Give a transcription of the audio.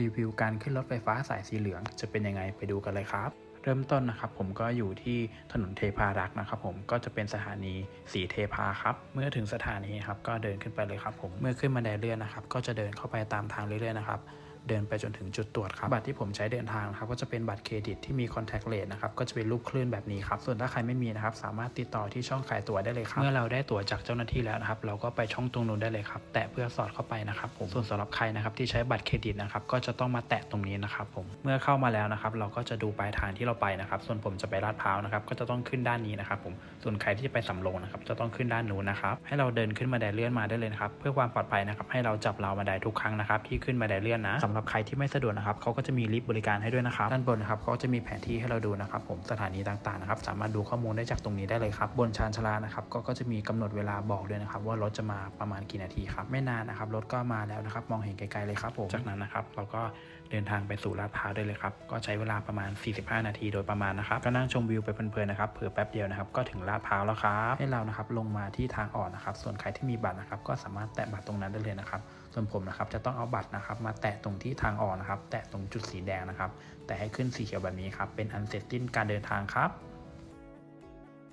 รีวิวการขึ้นรถไฟฟ้าสายสีเหลือง จะเป็นยังไงไปดูกันเลยครับ เริ่มต้นนะครับ ผมก็อยู่ที่ถนนเทพารักษ์นะครับ ผมก็จะเป็นสถานีสีเทพาครับ เมื่อถึงสถานีครับก็เดินขึ้นไปเลยครับ ผมเมื่อขึ้นบันไดเลื่อนนะครับ ก็จะเดินเข้าไปตามทางเรื่อยๆนะครับ เดินไปจนถึงจุดตรวจครับบัตรที่ผมใช้เดินทางนะครับก็จะเป็นบัตรเครดิตที่มี contact rate นะครับก็จะเป็นรูปคลื่นแบบนี้ครับส่วนถ้าใครไม่มีนะครับสามารถติดต่อที่ช่องขายตั๋วได้เลยครับเมื่อเราได้ตั๋วจากเจ้าหน้าที่แล้วนะครับเราก็ไปช่องตรงนู้นได้เลยครับแตะเพื่อสอดเข้าไปนะครับผมส่วนสำหรับใครนะครับที่ใช้บัตรเครดิตนะครับก็จะต้องมาแตะตรงนี้นะครับผมเมื่อเข้ามาแล้วนะครับเราก็จะดูปลายทางที่เราไปนะครับส่วนผมจะไปลาดพร้าวนะครับก็จะต้องขึ้นด้านนี้นะครับผมส่วนใครที่จะไปสำโรงนะครับจะต้องขึ้นด้านนู้นนะครับให้เราเดินขึ้นมาไดเลื่อนมาได้เลยนะครับเพื่อความปลอดภัยนะครับให้เราจับราวบันไดทุกครั้งนะครับที่ขึ้นมาไดเลื่อนนะสำหรับใครที่ไม่สะดวกนะครับเขาก็จะมีลิฟต์บริการให้ด้วยนะครับด้านบนนะครับเขาก็จะมีแผนที่ให้เราดูนะครับผมสถานีต่างๆนะครับสามารถดูข้อมูลได้จากตรงนี้ได้เลยครับบนชานชาลานะครับก็ก็จะมีกำหนดเวลาบอกด้วยนะครับว่ารถจะมาประมาณกี่นาทีครับไม่นานนะครับรถก็มาแล้วนะครับมองเห็นไกลๆเลยครับผมจากนั้นนะครับเราก็เดินทางไปสู่ลาดพร้าวได้เลยครับก็ใช้เวลาประมาณ 45 นาทีโดยประมาณนะครับก็นั่งชมวิวไปเพลินๆนะครับเผื่อแป๊บเดียวนะครับก็ถึงลาดพร้าวแล้วครับให้เรานะครับลงมาที่ทางออกนะครับส่วนใครที่มีบัตรนะครับก็สามารถแตะบัตรตรงนั้นได้เลยนะครับ ส่วนผมนะครับจะต้องเอาบัตรนะครับ มาแตะตรงที่ทางออกนะครับ แตะตรงจุดสีแดงนะครับ แต่ให้ขึ้นสีเขียวแบบนี้ครับเป็นอันเสร็จสิ้นการเดินทางครับ